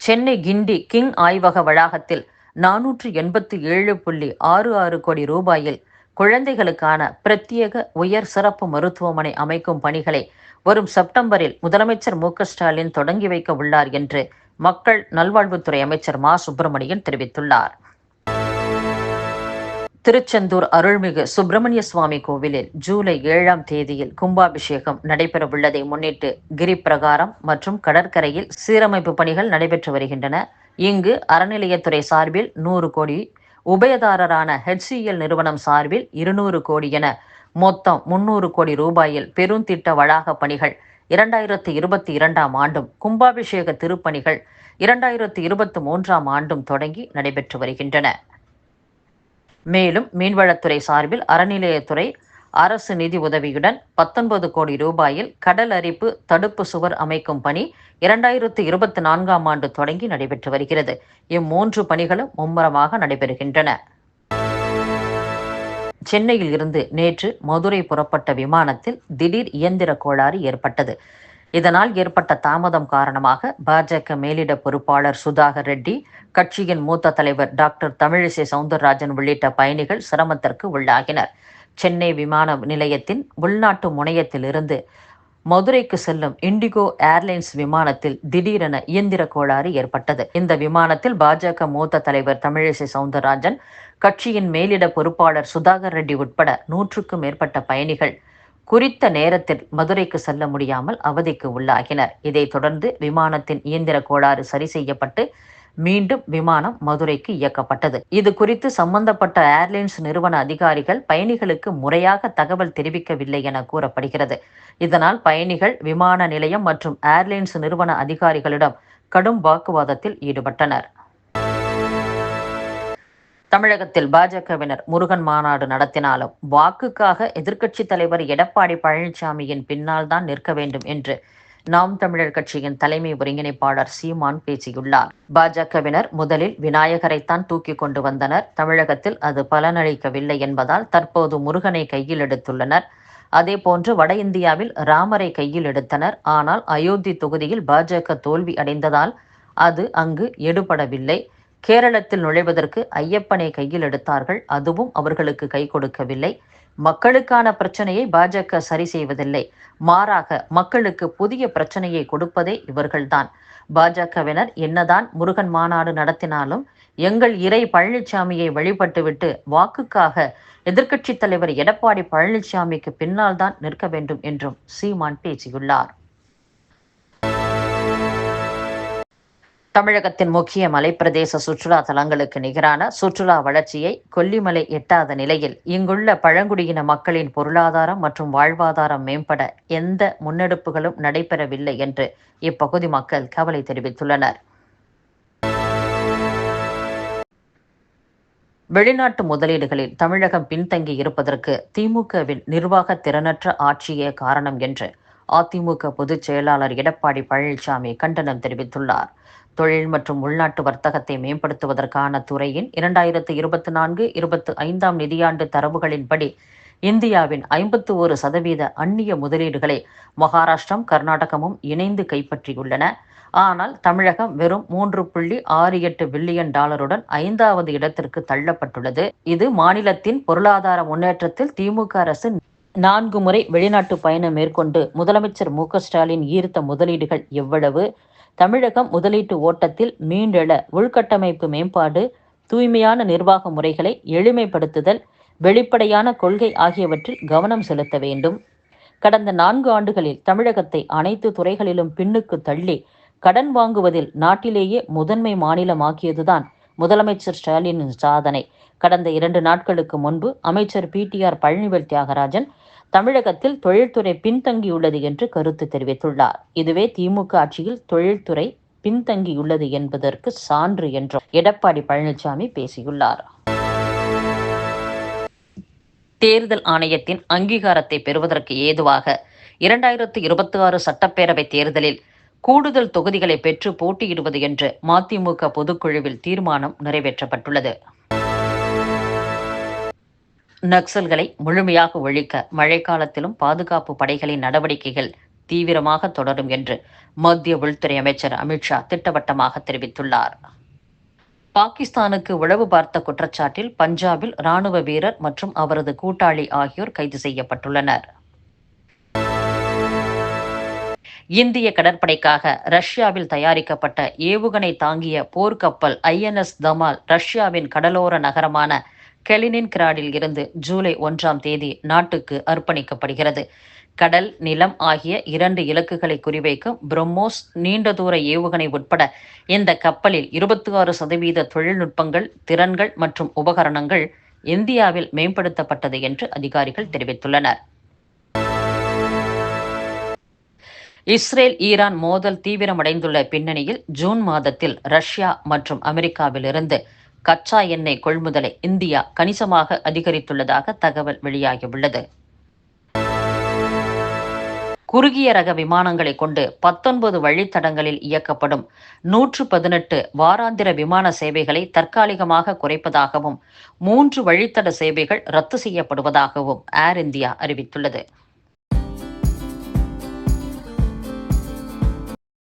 Chennai Guindy king ஆய்வக வளாகத்தில் நானூற்று எண்பத்தி ஏழு புள்ளி ஆறு ஆறு கோடி ரூபாயில் குழந்தைகளுக்கான பிரத்யேக உயர் சிறப்பு மருத்துவமனை அமைக்கும் பணிகளை வரும் செப்டம்பரில் முதலமைச்சர் மு ஸ்டாலின் தொடங்கி வைக்க உள்ளார் என்று மக்கள் நல்வாழ்வுத்துறை அமைச்சர் மா சுப்பிரமணியன் தெரிவித்துள்ளார். திருச்செந்தூர் அருள்மிகு சுப்பிரமணிய சுவாமி கோவிலில் ஜூலை ஏழாம் தேதியில் கும்பாபிஷேகம் நடைபெறவுள்ளதை முன்னிட்டு கிரி பிரகாரம் மற்றும் கடற்கரையில் சீரமைப்பு பணிகள் நடைபெற்று வருகின்றன. இங்கு அறநிலையத்துறை சார்பில் நூறு கோடி உபயதாரரான ஹெச்சிஎல் நிறுவனம் சார்பில் இருநூறு கோடி என மொத்தம் முன்னூறு கோடி ரூபாயில் பெருந்திட்ட வளாக பணிகள் இரண்டாயிரத்தி இருபத்தி இரண்டாம் ஆண்டும் கும்பாபிஷேக திருப்பணிகள் இரண்டாயிரத்தி இருபத்தி மூன்றாம் ஆண்டும் தொடங்கி நடைபெற்று வருகின்றன. மேலும் மீன்வளத்துறை சார்பில் அறநிலையத்துறை அரசு நிதி உதவியுடன் பத்தொன்பது கோடி ரூபாயில் கடல் அரிப்பு தடுப்பு சுவர் அமைக்கும் பணி இரண்டாயிரத்து இருபத்தி நான்காம் ஆண்டு தொடங்கி நடைபெற்று வருகிறது. இம்மூன்று பணிகளும் மும்முரமாக நடைபெறுகின்றன. சென்னையில் இருந்து நேற்று மதுரை புறப்பட்ட விமானத்தில் திடீர் இயந்திர கோளாறு ஏற்பட்டது. இதனால் ஏற்பட்ட தாமதம் காரணமாக பாஜக மேலிட பொறுப்பாளர் சுதாகர் ரெட்டி கட்சியின் மூத்த தலைவர் டாக்டர் தமிழிசை சவுந்தரராஜன் உள்ளிட்ட பயணிகள் சிரமத்திற்கு உள்ளாகினர். சென்னை விமான நிலையத்தின் உள்நாட்டு முனையத்திலிருந்து மதுரைக்கு செல்லும் இண்டிகோ ஏர்லைன்ஸ் விமானத்தில் திடீரென இயந்திர கோளாறு ஏற்பட்டது. இந்த விமானத்தில் பாஜக மூத்த தலைவர் தமிழிசை சவுந்தரராஜன் கட்சியின் மேலிட பொறுப்பாளர் சுதாகர் ரெட்டி உட்பட நூற்றுக்கும் மேற்பட்ட பயணிகள் குறித்த நேரத்தில் மதுரைக்கு செல்ல முடியாமல் அவதிக்கு உள்ளாகினர். இதைத் தொடர்ந்து விமானத்தின் இயந்திர கோளாறு சரி செய்யப்பட்டு மீண்டும் விமானம் மதுரைக்கு இயக்கப்பட்டது. இது குறித்து சம்பந்தப்பட்ட ஏர்லைன்ஸ் நிறுவன அதிகாரிகள் பயணிகளுக்கு முறையாக தகவல் தெரிவிக்கவில்லை என கூறப்படுகிறது. இதனால் பயணிகள் விமான நிலையம் மற்றும் ஏர்லைன்ஸ் நிறுவன அதிகாரிகளிடம் கடும் வாக்குவாதத்தில் ஈடுபட்டனர். தமிழகத்தில் பாஜகவினர் முருகன் மாநாடு நடத்தினாலும் வாக்குக்காக எதிர்க்கட்சி தலைவர் எடப்பாடி பழனிசாமியின் பின்னால் தான் நிற்க வேண்டும் என்று நாம் தமிழர் கட்சியின் தலைமை ஒருங்கிணைப்பாளர் சீமான் பேசியுள்ளார். பாஜகவினர் முதலில் விநாயகரைத்தான் தூக்கி கொண்டு வந்தனர். தமிழகத்தில் அது பலனளிக்கவில்லை என்பதால் தற்போது முருகனை கையில் எடுத்துள்ளனர். அதே போன்று வட இந்தியாவில் ராமரை கையில் எடுத்தனர். ஆனால் அயோத்தி தொகுதியில் பாஜக தோல்வி அடைந்ததால் அது அங்கு எடுபடவில்லை. கேரளத்தில் நுழைவதற்கு ஐயப்பனை கையில் எடுத்தார்கள். அதுவும் அவர்களுக்கு கை கொடுக்கவில்லை. மக்களுக்கான பிரச்சனையை பாஜக சரி செய்வதில்லை. மாறாக மக்களுக்கு புதிய பிரச்சனையை கொடுப்பதே இவர்கள்தான். பாஜகவினர் என்னதான் முருகன் மாநாடு நடத்தினாலும் எங்கள் இறை பழனிசாமியை வழிபட்டுவிட்டு வாக்குக்காக எதிர்க்கட்சித் தலைவர் எடப்பாடி பழனிசாமிக்கு பின்னால் தான் நிற்க வேண்டும் என்றும் சீமான் பேசியுள்ளார். தமிழகத்தின் முக்கிய மலைப்பிரதேச சுற்றுலா தலங்களுக்கு நிகரான சுற்றுலா வளர்ச்சியை கொல்லிமலை எட்டாத நிலையில் இங்குள்ள பழங்குடியின மக்களின் பொருளாதாரம் மற்றும் வாழ்வாதாரம் மேம்பட எந்த முன்னெடுப்புகளும் நடைபெறவில்லை என்று இப்பகுதி மக்கள் கவலை தெரிவித்துள்ளனர். வெளிநாட்டு முதலீடுகளில் தமிழகம் பின்தங்கி இருப்பதற்கு திமுகவின் நிர்வாக திறனற்ற ஆட்சியே காரணம் என்று அதிமுக பொதுச் செயலாளர் எடப்பாடி பழனிசாமி கண்டனம் தெரிவித்துள்ளார். தொழில் மற்றும் உள்நாட்டு வர்த்தகத்தை மேம்படுத்துவதற்கான துறையின் இரண்டாயிரத்து இருபத்தி நான்கு இருபத்தி ஐந்தாம் நிதியாண்டு தரவுகளின்படி இந்தியாவின் ஐம்பத்து ஒரு சதவீத அந்நிய முதலீடுகளை மகாராஷ்டிரம் கர்நாடகமும் இணைந்து கைப்பற்றியுள்ளன. ஆனால் தமிழகம் வெறும் மூன்று புள்ளி ஆறு எட்டு பில்லியன் டாலருடன் ஐந்தாவது இடத்திற்கு தள்ளப்பட்டுள்ளது. இது மாநிலத்தின் பொருளாதார முன்னேற்றத்தில் திமுக அரசு நான்கு முறை வெளிநாட்டு பயணம் மேற்கொண்டு முதலமைச்சர் மு ஸ்டாலின் ஈர்த்த முதலீடுகள் எவ்வளவு? தமிழகம் முதலீட்டு ஓட்டத்தில் மீண்டெழ உள்கட்டமைப்பு மேம்பாடு தூய்மையான நிர்வாக முறைகளை எளிமைப்படுத்துதல் வெளிப்படையான கொள்கை ஆகியவற்றில் கவனம் செலுத்த வேண்டும். கடந்த நான்கு ஆண்டுகளில் தமிழகத்தை அனைத்து துறைகளிலும் பின்னுக்கு தள்ளி கடன் வாங்குவதில் நாட்டிலேயே முதன்மை மாநிலமாக்கியதுதான் முதலமைச்சர் ஸ்டாலினின் சாதனை. கடந்த இரண்டு நாட்களுக்கு முன்பு அமைச்சர் பிடிஆர் பழனிவேல் தியாகராஜன் தமிழகத்தில் தொழில்துறை பின்தங்கியுள்ளது என்று கருத்து தெரிவித்துள்ளார். இதுவே திமுக ஆட்சியில் தொழில்துறை பின்தங்கியுள்ளது என்பதற்கு சான்று என்றும் எடப்பாடி பழனிசாமி பேசியுள்ளார். தேர்தல் ஆணையத்தின் அங்கீகாரத்தை பெறுவதற்கு ஏதுவாக இரண்டாயிரத்து இருபத்தி ஆறு சட்டப்பேரவை தேர்தலில் கூடுதல் தொகுதிகளை பெற்று போட்டியிடுவது என்று மதிமுக பொதுக்குழுவில் தீர்மானம் நிறைவேற்றப்பட்டுள்ளது. நக்சல்களை முழுமையாக ஒழிக்க மழைக்காலத்திலும் பாதுகாப்பு படைகளின் நடவடிக்கைகள் தீவிரமாக தொடரும் என்று மத்திய உள்துறை அமைச்சர் அமித்ஷா திட்டவட்டமாக தெரிவித்துள்ளார். பாகிஸ்தானுக்கு உளவு பார்த்த குற்றச்சாட்டில் பஞ்சாபில் ராணுவ வீரர் மற்றும் அவரது கூட்டாளி ஆகியோர் கைது செய்யப்பட்டுள்ளனர். இந்திய கடற்படைக்காக ரஷ்யாவில் தயாரிக்கப்பட்ட ஏவுகணை தாங்கிய போர்க்கப்பல் ஐஎன்எஸ் தமால் ரஷ்யாவின் கடலோர நகரமான கெலினின்கிராடில் இருந்து ஜூலை ஒன்றாம் தேதி நாட்டுக்கு அர்ப்பணிக்கப்படுகிறது. கடல் நிலம் ஆகிய இரண்டு இலக்குகளை குறிவைக்கும் பிரம்மோஸ் நீண்ட தூர ஏவுகணை உட்பட இந்த கப்பலில் இருபத்தி ஆறு சதவீத தொழில்நுட்பங்கள் திறன்கள் மற்றும் உபகரணங்கள் இந்தியாவில் மேம்படுத்தப்பட்டது என்று அதிகாரிகள் தெரிவித்துள்ளனர். இஸ்ரேல் ஈரான் மோதல் தீவிரமடைந்துள்ள பின்னணியில் ஜூன் மாதத்தில் ரஷ்யா மற்றும் அமெரிக்காவிலிருந்து கச்சா எண்ணெய் கொள்முதலை இந்தியா கணிசமாக அதிகரித்துள்ளதாக தகவல் வெளியாகியுள்ளது. குறுகிய ரக விமானங்களை கொண்டு பத்தொன்பது வழித்தடங்களில் இயக்கப்படும் நூற்று பதினெட்டு வாராந்திர விமான சேவைகளை தற்காலிகமாக குறைப்பதாகவும் மூன்று வழித்தட சேவைகள் ரத்து செய்யப்படுவதாகவும் ஏர் இந்தியா அறிவித்துள்ளது.